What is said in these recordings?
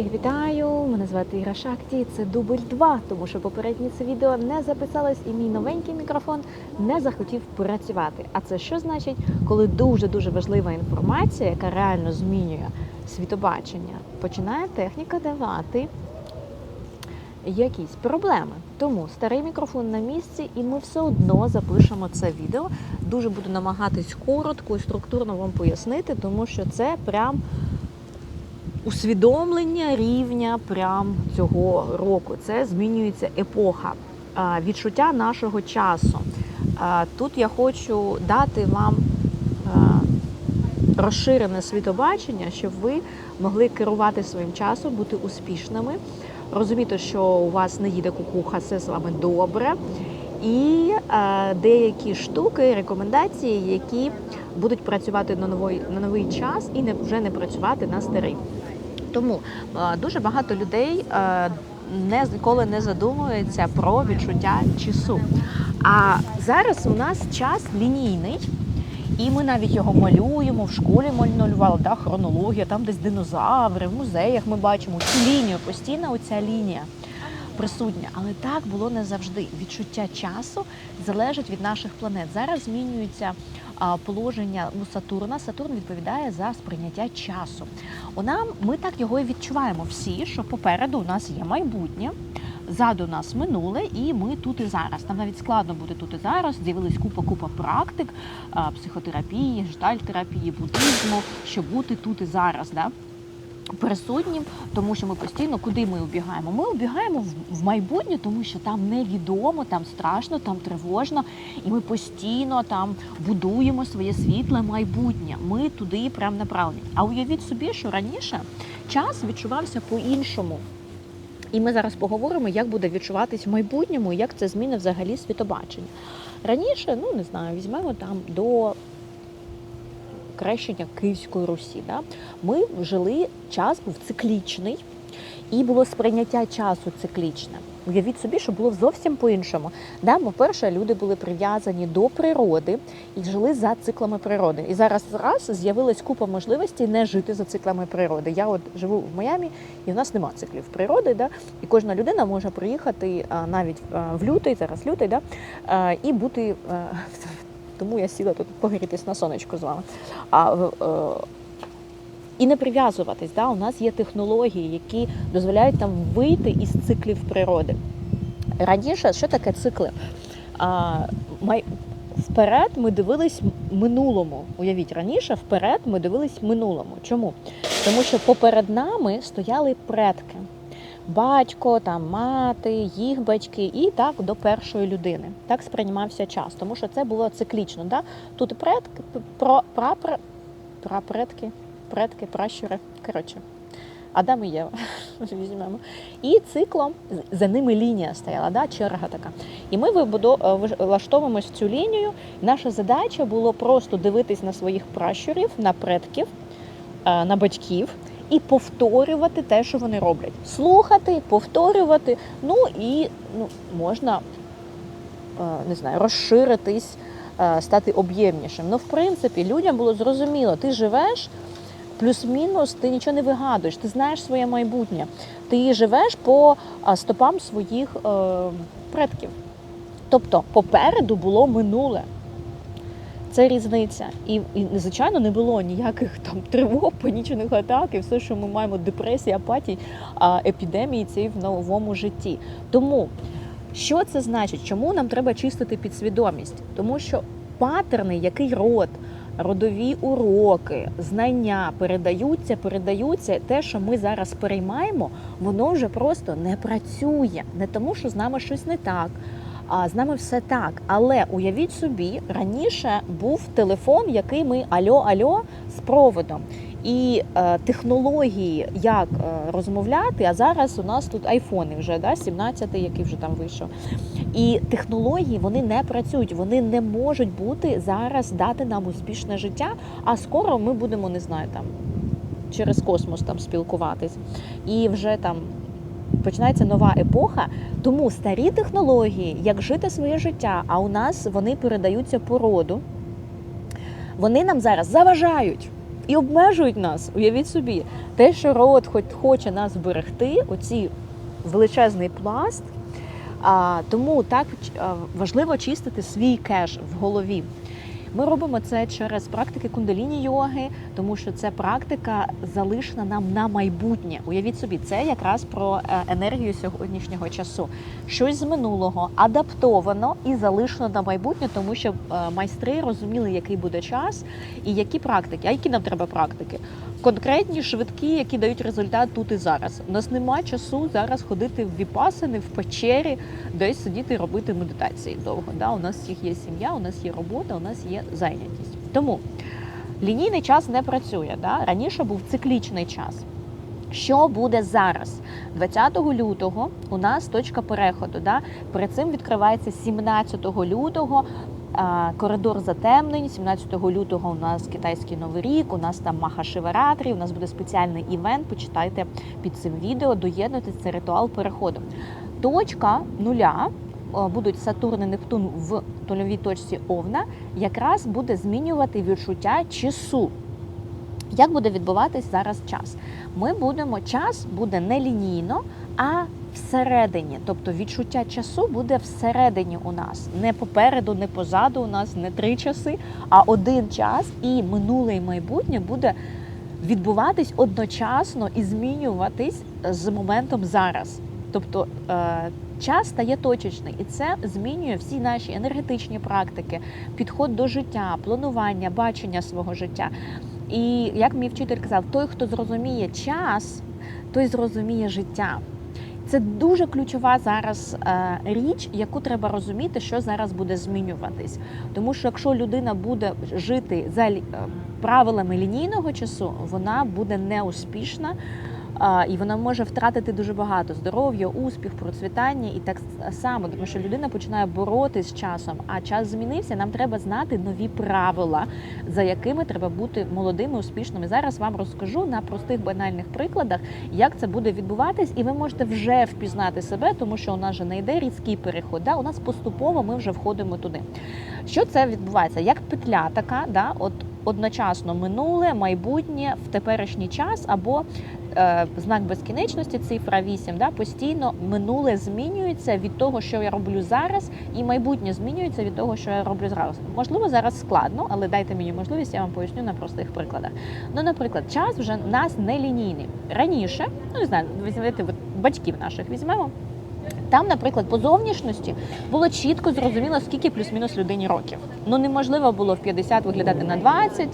Всіх вітаю! Мене звати Іра Шакті. Це дубль 2, тому що попереднє це відео не записалось і мій новенький мікрофон не захотів працювати. А це що значить, коли дуже дуже важлива інформація, яка реально змінює світобачення, починає техніка давати якісь проблеми. Тому старий мікрофон на місці, і ми все одно запишемо це відео. Дуже буду намагатись коротко і структурно вам пояснити, тому що це прям усвідомлення рівня прям цього року. Це змінюється епоха, відчуття нашого часу. Тут я хочу дати вам розширене світобачення, щоб ви могли керувати своїм часом, бути успішними, розуміти, що у вас не їде кукуха, все з вами добре. І деякі штуки, рекомендації, які будуть працювати на новий, на новий час і не вже не працювати на старий. Тому е, дуже багато людей е, не ніколи не задумується про відчуття часу. А зараз у нас час лінійний. І ми навіть його малюємо в школі малювали, да, хронологія, там десь динозаври, в музеях ми бачимо цю лінію, постійно оця лінія присутня. Але так було не завжди. Відчуття часу залежить від наших планет. Зараз змінюється положення ну, Сатурна. Сатурн відповідає за сприйняття часу. У нам ми так його і відчуваємо всі, що попереду у нас є майбутнє. Ззаду нас минуле, і ми тут і зараз. Нам навіть складно бути тут і зараз. З'явились купа-купа практик психотерапії, гештальтерапії, буддизму, щоб бути тут і зараз. Да? Присутнім, тому що ми постійно куди ми убігаємо? Ми убігаємо в- майбутнє, тому що там невідомо, там страшно, там тривожно, і ми постійно там будуємо своє світле майбутнє. Ми туди прям направлені. А уявіть собі, що раніше час відчувався по-іншому. І ми зараз поговоримо, як буде відчуватись в майбутньому, і як це змінить взагалі світобачення. Раніше, ну не знаю, візьмемо там до крещення Київської Русі. Да? Ми жили, час був циклічний, і було сприйняття часу циклічне. Уявіть собі, що було зовсім по-іншому. Да? По-перше, люди були прив'язані до природи і жили за циклами природи. І зараз раз з'явилась купа можливостей не жити за циклами природи. Я от живу в Майамі, і в нас нема циклів природи. Да? І кожна людина може приїхати навіть в лютий, зараз лютий, да? і бути. тому я сіла тут погрітись на сонечку з вами. А, е, і не прив'язуватись. Да? У нас є технології, які дозволяють нам вийти із циклів природи. Раніше, що таке цикли? А, май... Вперед ми дивились минулому. Уявіть, раніше вперед ми дивились минулому. Чому? Тому що поперед нами стояли предки. Батько, там, мати, їх батьки, і так до першої людини. Так сприймався час, тому що це було циклічно. Да? Тут предки, про, прапр, прапредки, предки, пращури. Коротше, Адам і Єва візьмемо. І циклом за ними лінія стояла, да? черга така. І ми е, влаштовуємось в цю лінію. Наша задача було просто дивитись на своїх пращурів, на предків, е, на батьків. І повторювати те, що вони роблять. Слухати, повторювати. Ну і ну, можна е, не знаю, розширитись, е, стати об'ємнішим. Ну, в принципі, людям було зрозуміло, ти живеш плюс-мінус, ти нічого не вигадуєш, ти знаєш своє майбутнє. Ти живеш по стопам своїх е, предків. Тобто попереду було минуле. Це різниця. І, і, звичайно, не було ніяких там тривог, панічних атак і все, що ми маємо депресії, апатії, епідемії цієї в новому житті. Тому що це значить? Чому нам треба чистити підсвідомість? Тому що патерни, який род, родові уроки, знання передаються, передаються. Те, що ми зараз переймаємо, воно вже просто не працює. Не тому, що з нами щось не так. А з нами все так. Але уявіть собі, раніше був телефон, який ми альо-альо з проводом. І е, технології, як е, розмовляти, а зараз у нас тут айфони вже, да, 17-й, який вже там вийшов. І технології вони не працюють, вони не можуть бути зараз дати нам успішне життя. А скоро ми будемо, не знаю, там через космос там спілкуватись. І вже там починається нова епоха. Тому старі технології, як жити своє життя, а у нас вони передаються по роду, вони нам зараз заважають. і обмежують нас. Уявіть собі, те, що род хоч хоче нас зберегти, оці величезний пласт. А, тому так важливо чистити свій кеш в голові. Ми робимо це через практики кундаліні йоги, тому що це практика залишена нам на майбутнє. Уявіть собі, це якраз про е, енергію сьогоднішнього часу. Щось з минулого адаптовано і залишено на майбутнє, тому що е, майстри розуміли, який буде час і які практики. А які нам треба практики? Конкретні, швидкі, які дають результат тут і зараз. У нас немає часу зараз ходити в віпасини, в печері, десь сидіти і робити медитації довго. Да? У нас всіх є сім'я, у нас є робота, у нас є зайнятість. Тому лінійний час не працює. Да? Раніше був циклічний час. Що буде зараз? 20 лютого у нас точка переходу. Да? Перед цим відкривається 17 лютого. Коридор затемнень, 17 лютого у нас китайський новий рік, у нас там Маха Шиваратрі, у нас буде спеціальний івент. Почитайте під цим відео, доєднуйтесь, це ритуал переходу. Точка нуля будуть Сатурн і Нептун в нульовій точці Овна, якраз буде змінювати відчуття часу. Як буде відбуватись зараз час? Ми будемо час буде не лінійно, а всередині. Тобто відчуття часу буде всередині у нас. Не попереду, не позаду у нас, не три часи, а один час, і минуле і майбутнє буде відбуватись одночасно і змінюватись з моментом зараз. Тобто е, час стає точечний, і це змінює всі наші енергетичні практики, підход до життя, планування, бачення свого життя. І як мій вчитель казав, той, хто зрозуміє час, той зрозуміє життя. Це дуже ключова зараз е, річ, яку треба розуміти, що зараз буде змінюватись. Тому що якщо людина буде жити за е, правилами лінійного часу, вона буде неуспішна. І вона може втратити дуже багато здоров'я, успіх, процвітання і так само, тому що людина починає боротись з часом, а час змінився. Нам треба знати нові правила, за якими треба бути молодими, успішними. Зараз вам розкажу на простих банальних прикладах, як це буде відбуватись, і ви можете вже впізнати себе, тому що у нас же не йде різкий переход. Да? У нас поступово ми вже входимо туди. Що це відбувається? Як петля така, да? от одночасно минуле, майбутнє в теперішній час або знак безкінечності, цифра 8, да, постійно минуле змінюється від того, що я роблю зараз, і майбутнє змінюється від того, що я роблю зараз. Можливо, зараз складно, але дайте мені можливість, я вам поясню на простих прикладах. Ну, наприклад, час вже в нас не лінійний. Раніше, ну не знаю, візьмете батьків наших візьмемо. Там, наприклад, по зовнішності було чітко зрозуміло, скільки плюс-мінус людині років. Ну неможливо було в 50 виглядати на 20,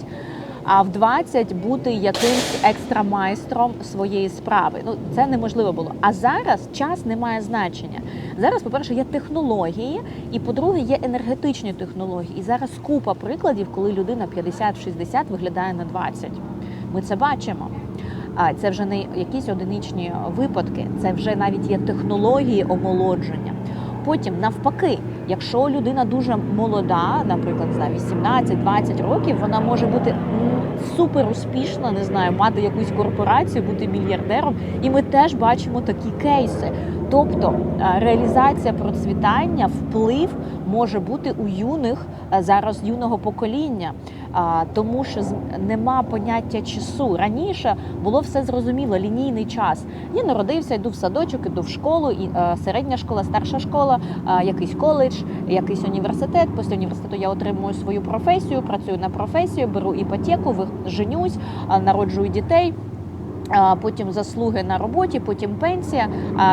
а в 20 бути якимсь екстрамайстром своєї справи. Ну це неможливо було. А зараз час не має значення. Зараз, по-перше, є технології, і по-друге, є енергетичні технології. І зараз купа прикладів, коли людина 50-60 виглядає на 20. Ми це бачимо. А це вже не якісь одиничні випадки, це вже навіть є технології омолодження. Потім, навпаки, якщо людина дуже молода, наприклад, за знаю, 18-20 років, вона може бути супер успішна, не знаю, мати якусь корпорацію, бути мільярдером. І ми теж бачимо такі кейси. Тобто е, реалізація процвітання, вплив може бути у юних е, зараз юного покоління. Тому що нема поняття часу. Раніше було все зрозуміло, лінійний час. Я народився, йду в садочок, іду в школу, і е, середня школа, старша школа, якийсь коледж, якийсь університет. Після університету я отримую свою професію, працюю на професію, беру іпотеку, женюсь, народжую дітей. Потім заслуги на роботі, потім пенсія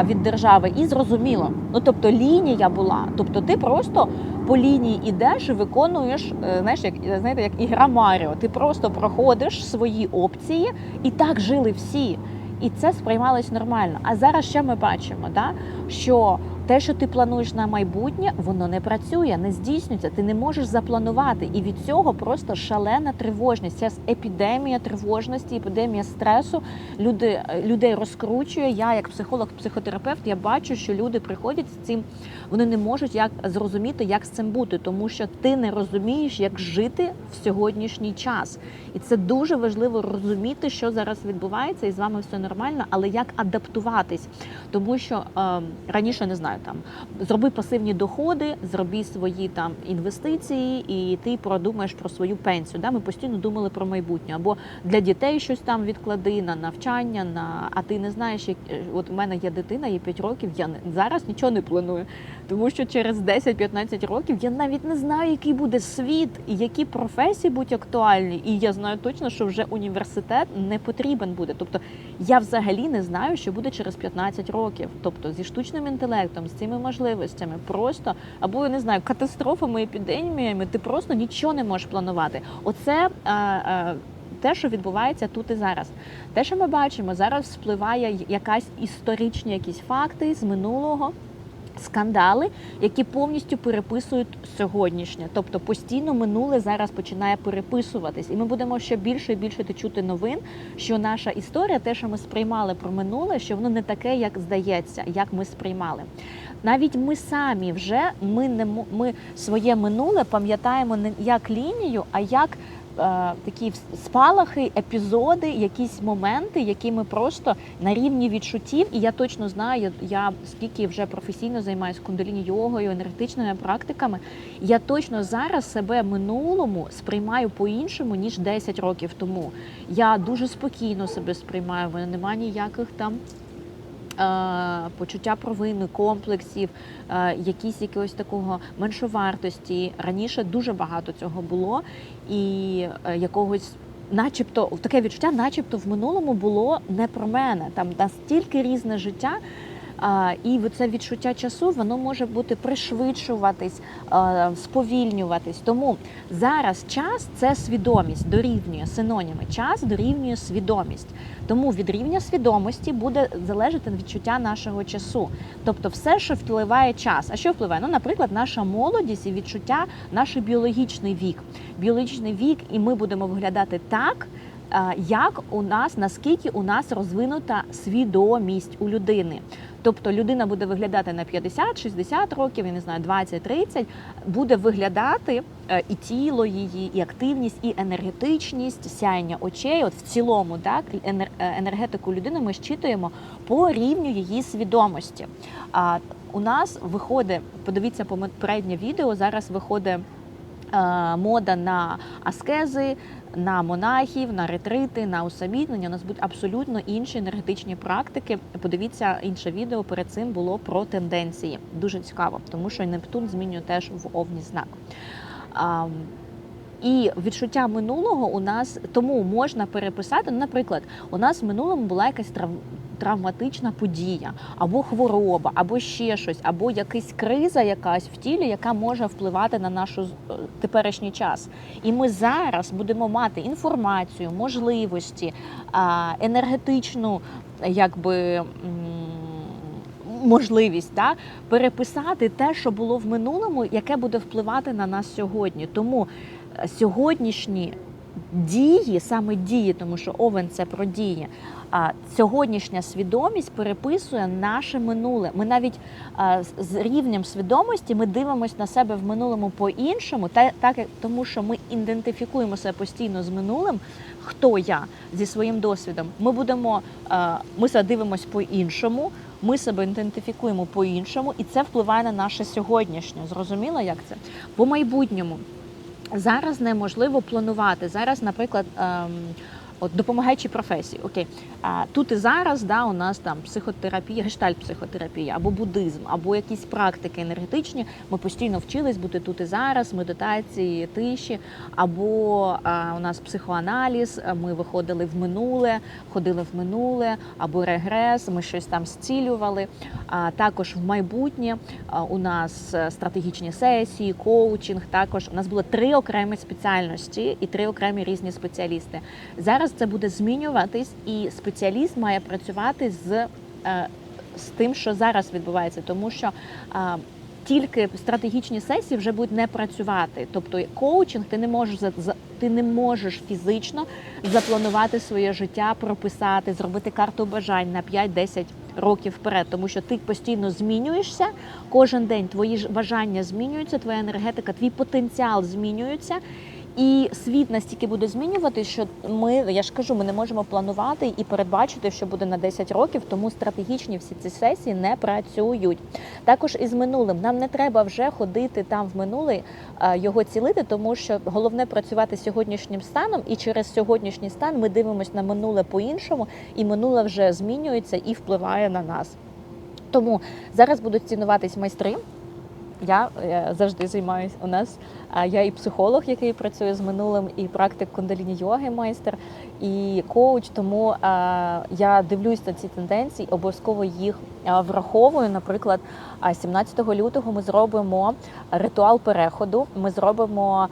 від держави, і зрозуміло. Ну тобто лінія була. Тобто, ти просто по лінії ідеш виконуєш, е, знаєш, як знаєте, як ігра Маріо. Ти просто проходиш свої опції, і так жили всі. І це сприймалось нормально. А зараз що ми бачимо? Да? Що те, що ти плануєш на майбутнє, воно не працює, не здійснюється. Ти не можеш запланувати. І від цього просто шалена тривожність. Це епідемія тривожності, епідемія стресу. Люди, людей розкручує. Я, як психолог, психотерапевт, я бачу, що люди приходять з цим, вони не можуть як зрозуміти, як з цим бути, тому що ти не розумієш, як жити в сьогоднішній час. І це дуже важливо розуміти, що зараз відбувається, і з вами все нормально, але як адаптуватись. Тому що е, раніше не знаю, там зроби пасивні доходи, зроби свої там інвестиції, і ти продумаєш про свою пенсію. Да? Ми постійно думали про майбутнє. Або для дітей щось там відклади на навчання, на а ти не знаєш, як е, от у мене є дитина, їй 5 років. Я не зараз нічого не планую, тому що через 10-15 років я навіть не знаю, який буде світ і які професії будуть актуальні. І я знаю точно, що вже університет не потрібен буде. Тобто я взагалі не знаю, що буде через 15 років. Тобто зі штучним інтелектом, з цими можливостями, просто або я не знаю, катастрофами, епідеміями, ти просто нічого не можеш планувати. Оце. е, е, те, що відбувається тут і зараз, те, що ми бачимо, зараз впливає якась історичні якісь факти з минулого, скандали, які повністю переписують сьогоднішнє. Тобто постійно минуле зараз починає переписуватись, і ми будемо ще більше і більше чути новин, що наша історія, те, що ми сприймали про минуле, що воно не таке, як здається, як ми сприймали. Навіть ми самі вже ми не ми своє минуле пам'ятаємо не як лінію, а як такі спалахи, епізоди, якісь моменти, які ми просто на рівні відчуттів. І я точно знаю, я, я скільки вже професійно займаюся кундаліні йогою, енергетичними практиками. Я точно зараз себе минулому сприймаю по-іншому ніж 10 років тому. Я дуже спокійно себе сприймаю. В мене немає ніяких там. Е, Почуття провини, комплексів, е, якісь якогось такого меншовартості. Раніше дуже багато цього було, і е, якогось, начебто, таке відчуття, начебто в минулому було не про мене. Там настільки різне життя. І це відчуття часу воно може бути пришвидшуватись, сповільнюватись. Тому зараз час це свідомість дорівнює синоніми. Час дорівнює свідомість. Тому від рівня свідомості буде залежати відчуття нашого часу. Тобто, все, що впливає час. А що впливає? Ну, наприклад, наша молодість і відчуття, наш біологічний вік. Біологічний вік, і ми будемо виглядати так. А, Як у нас наскільки у нас розвинута свідомість у людини? Тобто людина буде виглядати на 50-60 років, я не знаю, 20-30, буде виглядати е, і тіло її, і активність, і енергетичність, сяєння очей. От в цілому, так е, енергетику людини ми щитуємо по рівню її свідомості. А у нас виходить, подивіться попереднє відео. Зараз виходить е, мода на аскези, на монахів, на ретрити, на усамітнення. У нас будуть абсолютно інші енергетичні практики. Подивіться інше відео. Перед цим було про тенденції. Дуже цікаво, тому що Нептун змінює теж в овні знак. І відчуття минулого у нас тому можна переписати. Ну, наприклад, у нас в минулому була якась трав... травматична подія, або хвороба, або ще щось, або якась криза, якась в тілі, яка може впливати на наш теперішній час. І ми зараз будемо мати інформацію, можливості, енергетичну, якби. Можливість да, переписати те, що було в минулому, яке буде впливати на нас сьогодні. Тому е, сьогоднішні дії, саме дії, тому що овен це про дії. А сьогоднішня свідомість переписує наше минуле. Ми навіть з- рівнем свідомості ми дивимося на себе в минулому по-іншому, та так тому, що ми ідентифікуємо себе постійно з минулим. Хто я зі своїм досвідом? Ми будемо ми себе дивимося по-іншому. Ми себе ідентифікуємо по-іншому, і це впливає на наше сьогоднішнє. Зрозуміло, як це по майбутньому. Зараз неможливо планувати. Зараз, наприклад, ем, от допомагаючі професії. Окей, а тут і зараз да, у нас там психотерапія, гештальт-психотерапія, або буддизм, або якісь практики енергетичні. Ми постійно вчились бути тут і зараз, медитації, тиші, або а, у нас психоаналіз. Ми виходили в минуле, ходили в минуле, або регрес. Ми щось там зцілювали. А також в майбутнє а, у нас е, стратегічні сесії, коучинг. Також у нас було три окремі спеціальності і три окремі різні спеціалісти. Зараз це буде змінюватись, і спеціаліст має працювати з, е, з тим, що зараз відбувається, тому що. Тільки стратегічні сесії вже будуть не працювати. Тобто коучинг ти не можеш ти не можеш фізично запланувати своє життя, прописати, зробити карту бажань на 5-10 років вперед, тому що ти постійно змінюєшся. Кожен день твої бажання змінюються, твоя енергетика, твій потенціал змінюється. І світ настільки буде змінюватися, що ми, я ж кажу, ми не можемо планувати і передбачити, що буде на 10 років, тому стратегічні всі ці сесії не працюють. Також із минулим нам не треба вже ходити там в минуле його цілити, тому що головне працювати сьогоднішнім станом, і через сьогоднішній стан ми дивимося на минуле по-іншому, і минуле вже змінюється і впливає на нас. Тому зараз будуть цінуватись майстри. Я е, завжди займаюся у нас. Я і психолог, який працює з минулим, і практик кундаліні йоги майстер, і коуч. Тому я дивлюсь на ці тенденції, обов'язково їх враховую. Наприклад, 17 лютого ми зробимо ритуал переходу. Ми зробимо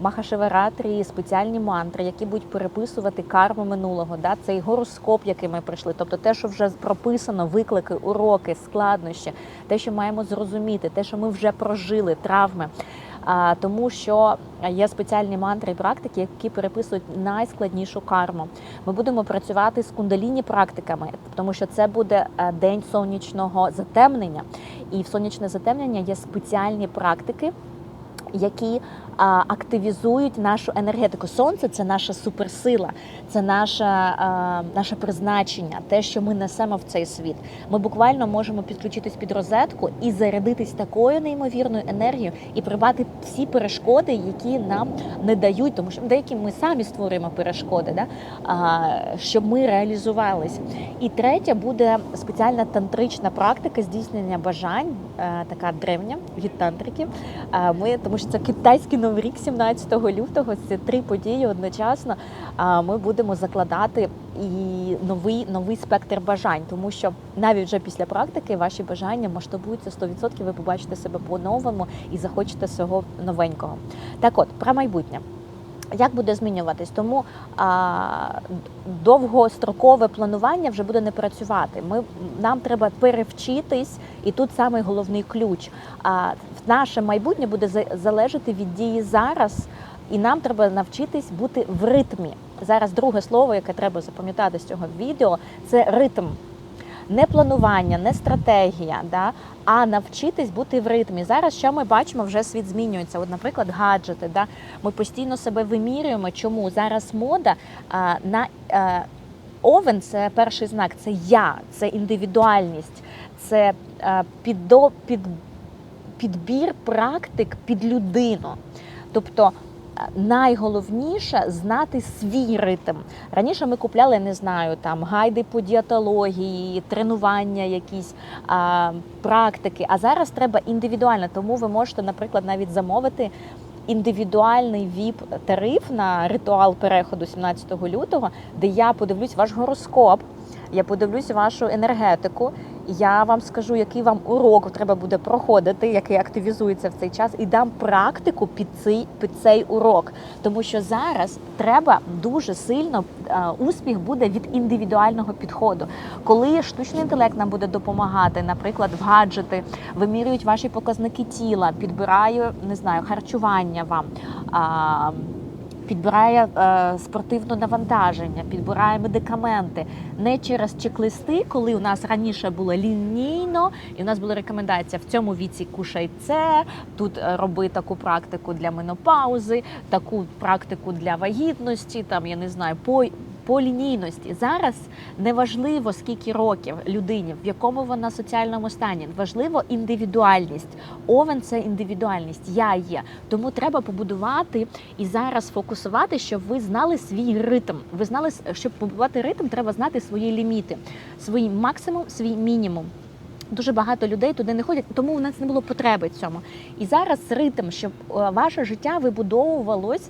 махашеваратрі, спеціальні мантри, які будуть переписувати карму минулого. Да? Цей гороскоп, який ми прийшли, тобто те, що вже прописано, виклики, уроки, складнощі, те, що маємо зрозуміти, те, що ми вже прожили, травми. Тому що є спеціальні мантри і практики, які переписують найскладнішу карму. Ми будемо працювати з кундаліні практиками, тому що це буде е, день сонячного затемнення, і в сонячне затемнення є спеціальні практики. Які а, активізують нашу енергетику. Сонце це наша суперсила, це наше, а, наше призначення, те, що ми несемо в цей світ. Ми буквально можемо підключитись під розетку і зарядитись такою неймовірною енергією і прибати всі перешкоди, які нам не дають, тому що деякі ми самі створюємо перешкоди, да? а, щоб ми реалізувались. І третя буде спеціальна тантрична практика здійснення бажань, е, така древня від тантриків. Е, Ми, тому що це китайський новий рік, 17 лютого. Це три події одночасно. Ми будемо закладати і новий новий спектр бажань, тому що навіть вже після практики ваші бажання масштабуються 100%, Ви побачите себе по-новому і захочете всього новенького. Так, от про майбутнє. Як буде змінюватись? Тому а, довгострокове планування вже буде не працювати. Ми нам треба перевчитись, і тут самий головний ключ. А наше майбутнє буде залежати від дії зараз, і нам треба навчитись бути в ритмі. Зараз друге слово, яке треба запам'ятати з цього відео, це ритм. Не планування, не стратегія, да, а навчитись бути в ритмі. Зараз що ми бачимо, вже світ змінюється. От, наприклад, гаджети. Да, ми постійно себе вимірюємо. Чому зараз мода а, на е, овен це перший знак, це я, це індивідуальність, це е, піддо, під, підбір практик під людину. Тобто найголовніше знати свій ритм. Раніше ми купляли, не знаю, там гайди по дієтології, тренування, якісь а, практики. А зараз треба індивідуально. Тому ви можете, наприклад, навіть замовити. Індивідуальний віп тариф на ритуал переходу 17 лютого, де я подивлюсь ваш гороскоп, я подивлюсь вашу енергетику. Я вам скажу, який вам урок треба буде проходити, який активізується в цей час, і дам практику під цей під цей урок. Тому що зараз треба дуже сильно е, успіх буде від індивідуального підходу. Коли штучний інтелект нам буде допомагати, наприклад, в гаджети, вимірюють ваші показники тіла, підбираю не знаю, харчування вам. Підбирає е, спортивне навантаження, підбирає медикаменти. Не через чек-листи, коли у нас раніше було лінійно, і у нас була рекомендація в цьому віці кушай це, тут е, роби таку практику для менопаузи, таку практику для вагітності, там я не знаю, по, по лінійності. Зараз неважливо скільки років людині, в якому вона соціальному стані, важливо індивідуальність. Овен це індивідуальність. Я є. Тому треба побудувати і зараз фокусувати, щоб ви знали свій ритм. Ви знали, щоб побудувати ритм, треба знати свої ліміти, свій максимум, свій мінімум. Дуже багато людей туди не ходять, тому у нас не було потреби в цьому. І зараз ритм, щоб е, ваше життя вибудовувалось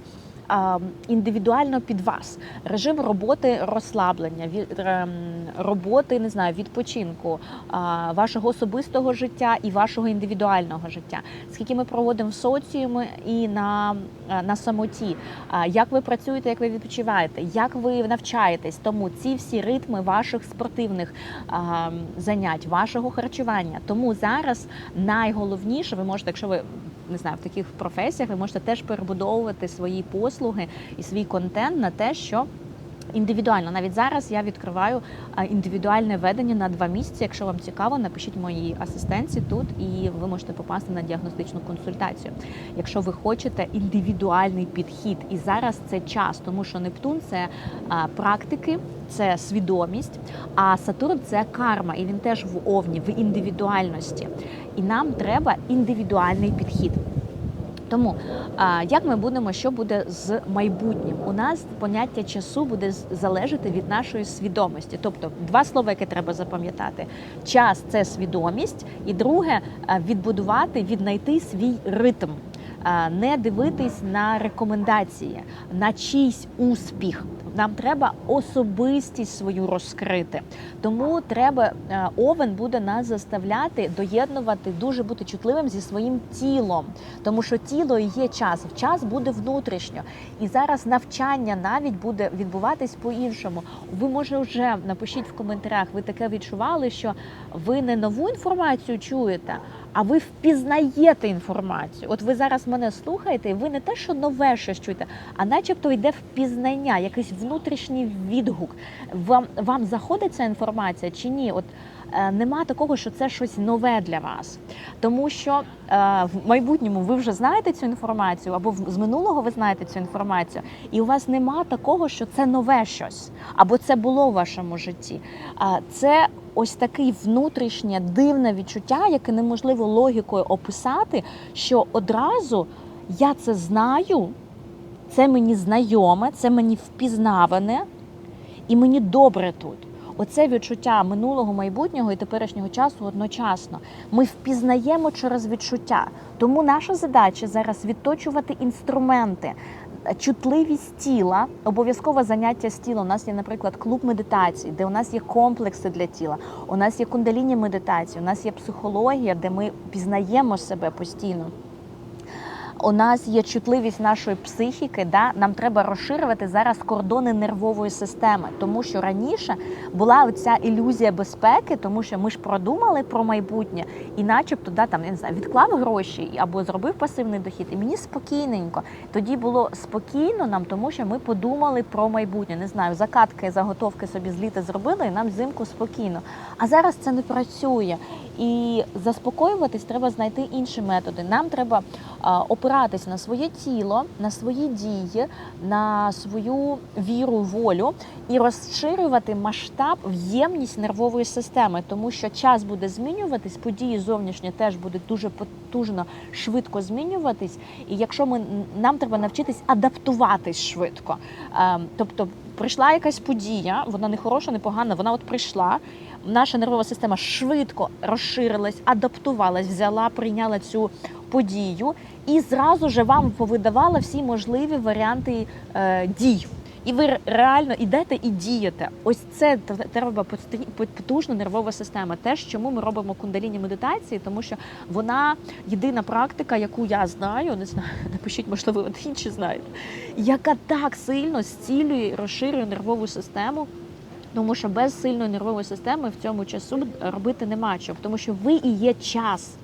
індивідуально під вас. Режим роботи розслаблення, ем, роботи не знаю, відпочинку, вашого особистого життя і вашого індивідуального життя. Скільки ми проводимо в соціумі і на, е, на самоті, як ви працюєте, як ви відпочиваєте, як ви навчаєтесь. Тому ці всі ритми ваших спортивних занять, вашого харчування. Тому зараз найголовніше, ви можете, якщо ви не знаю, в таких професіях ви можете теж перебудовувати свої послуги і свій контент на те, що Індивідуально, навіть зараз я відкриваю індивідуальне ведення на два місяці. Якщо вам цікаво, напишіть моїй асистенці тут, і ви можете попасти на діагностичну консультацію. Якщо ви хочете індивідуальний підхід, і зараз це час, тому що Нептун це практики, це свідомість, а Сатурн це карма, і він теж в овні, в індивідуальності. І нам треба індивідуальний підхід. Тому як ми будемо, що буде з майбутнім? У нас поняття часу буде залежати від нашої свідомості. Тобто, два слова, які треба запам'ятати: час це свідомість, і друге відбудувати, віднайти свій ритм. А, Не дивитись на рекомендації, на чийсь успіх. Нам треба особистість свою розкрити. Тому треба е, овен буде нас заставляти доєднувати, дуже бути чутливим зі своїм тілом, тому що тіло і є час. Час буде внутрішньо, і зараз навчання навіть буде відбуватись по-іншому. Ви може вже напишіть в коментарях. Ви таке відчували, що ви не нову інформацію чуєте, а ви впізнаєте інформацію. От ви зараз мене слухаєте, і ви не те, що нове щось чуєте, а начебто йде впізнання, якийсь внутрішній відгук. Вам вам заходить ця інформація чи ні? От нема такого, що це щось нове для вас, тому що е, в майбутньому ви вже знаєте цю інформацію, або з минулого ви знаєте цю інформацію, і у вас нема такого, що це нове щось, або це було в вашому житті. Це ось таке внутрішнє дивне відчуття, яке неможливо логікою описати, що одразу я це знаю, це мені знайоме, це мені впізнаване, і мені добре тут. Оце відчуття минулого, майбутнього і теперішнього часу одночасно. Ми впізнаємо через відчуття. Тому наша задача зараз відточувати інструменти, чутливість тіла, обов'язкове заняття з тілом. У нас є, наприклад, клуб медитації, де у нас є комплекси для тіла. У нас є кундаліні медитації, у нас є психологія, де ми пізнаємо себе постійно. У нас є чутливість нашої психіки, да? нам треба розширювати зараз кордони нервової системи, тому що раніше була оця ілюзія безпеки, тому що ми ж продумали про майбутнє, і начебто да, там, я не знаю, відклав гроші або зробив пасивний дохід, і мені спокійненько. Тоді було спокійно нам, тому що ми подумали про майбутнє. Не знаю, закатки, заготовки собі з літа зробили, і нам взимку спокійно. А зараз це не працює. І заспокоюватись треба знайти інші методи. Нам треба опиратись на своє тіло, на свої дії, на свою віру, волю і розширювати масштаб, в'ємність нервової системи, тому що час буде змінюватись, події зовнішні теж будуть дуже потужно швидко змінюватись. І якщо ми нам треба навчитись адаптуватись швидко, Е, тобто прийшла якась подія, вона не хороша, не погана, вона от прийшла. Наша нервова система швидко розширилась, адаптувалась, взяла, прийняла цю подію і зразу же вам повидавала всі можливі варіанти е, дій. І ви реально йдете і дієте. Ось це треба потужна нервова система. Теж чому ми робимо кундаліні медитації, тому що вона єдина практика, яку я знаю, не знаю, напишіть, можливо, інші знаєте, яка так сильно зцілює, розширює нервову систему. Тому що без сильної нервової системи в цьому часу робити нема чого, тому що ви і є час.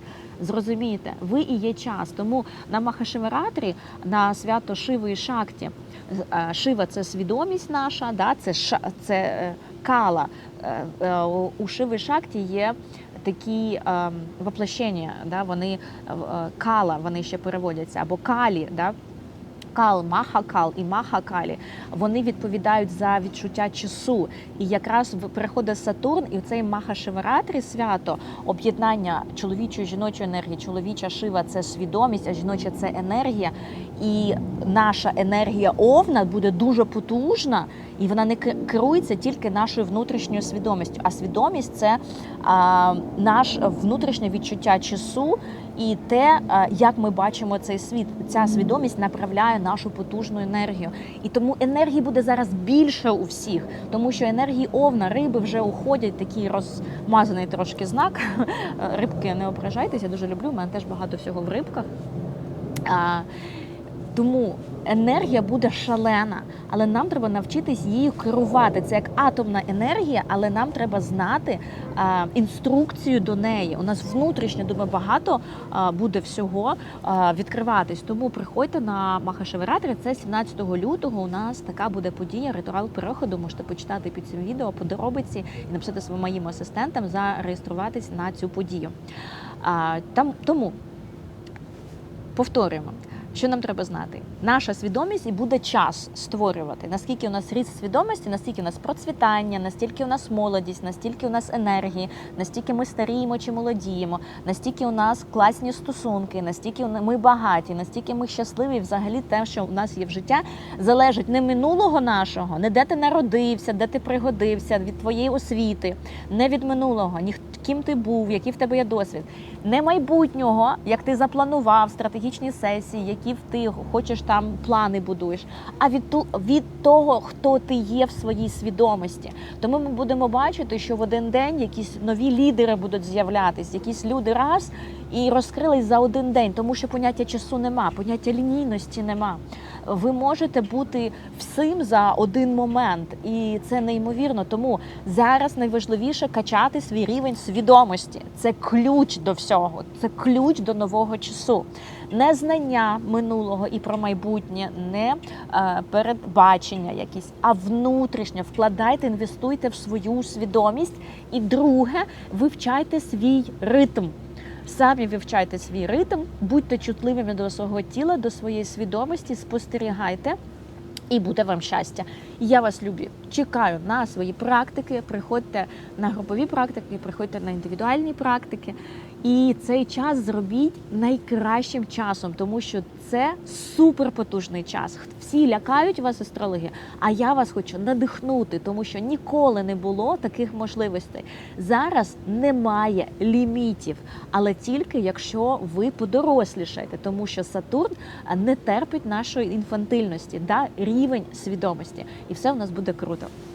Зрозумієте, ви і є час. Тому на Махашиваратрі, на свято Шиви і Шакті, е, Шива це свідомість наша, да, це, ша, це е, кала. Е, у- Шиви і Шакті є такі е, воплощення, да, вони кала, вони ще переводяться, або калі. Да, Кал, Махакал і Махакалі вони відповідають за відчуття часу. І якраз приходить Сатурн, і цей Махашиваратрі свято об'єднання чоловічої жіночої енергії. Чоловіча шива це свідомість, а жіноча це енергія. І наша енергія овна буде дуже потужна, і вона не керується тільки нашою внутрішньою свідомістю. А свідомість це а, наш внутрішнє відчуття часу і те, а, як ми бачимо цей світ. Ця свідомість направляє нашу потужну енергію. І тому енергії буде зараз більше у всіх, тому що енергії овна, риби вже уходять, такий розмазаний трошки знак. Рибки не ображайтеся, я дуже люблю. У мене теж багато всього в рибках. А, тому енергія буде шалена, але нам треба навчитись її керувати. Це як атомна енергія, але нам треба знати а, інструкцію до неї. У нас внутрішньо думаю, багато а, буде всього а, відкриватись. Тому приходьте на Махашевиратри. Це 17 лютого. У нас така буде подія, ритуал переходу. Можете почитати під цим відео подробиці і написати своїм моїм асистентам зареєструватись на цю подію. А, там тому повторюємо. Що нам треба знати? Наша свідомість і буде час створювати. Наскільки у нас ріст свідомості, наскільки у нас процвітання, настільки у нас молодість, настільки у нас енергії, настільки ми старіємо чи молодіємо, настільки у нас класні стосунки, настільки ми багаті, настільки ми щасливі. Взагалі, те, що у нас є в життя, залежить не минулого нашого, не де ти народився, де ти пригодився, від твоєї освіти, не від минулого, ким ти був, який в тебе є досвід, не майбутнього, як ти запланував стратегічні сесії, які ти хочеш там плани будуєш, а від від того, хто ти є в своїй свідомості. Тому ми будемо бачити, що в один день якісь нові лідери будуть з'являтись, якісь люди раз і розкрились за один день, тому що поняття часу нема, поняття лінійності нема. Ви можете бути всім за один момент, і це неймовірно. Тому зараз найважливіше качати свій рівень свідомості. Це ключ до всього, це ключ до нового часу. Не знання минулого і про майбутнє, не е, передбачення якісь, а внутрішнє. Вкладайте, інвестуйте в свою свідомість. І друге, вивчайте свій ритм. Самі вивчайте свій ритм, будьте чутливими до свого тіла, до своєї свідомості, спостерігайте. І буде вам щастя. Я вас люблю. Чекаю на свої практики. Приходьте на групові практики, приходьте на індивідуальні практики. І цей час зробіть найкращим часом, тому що це суперпотужний час. Всі лякають вас астрологи, а я вас хочу надихнути, тому що ніколи не було таких можливостей. Зараз немає лімітів, але тільки якщо ви подорослішаєте, тому що Сатурн не терпить нашої інфантильності, да, рівень свідомості, і все у нас буде круто. 감사합니다.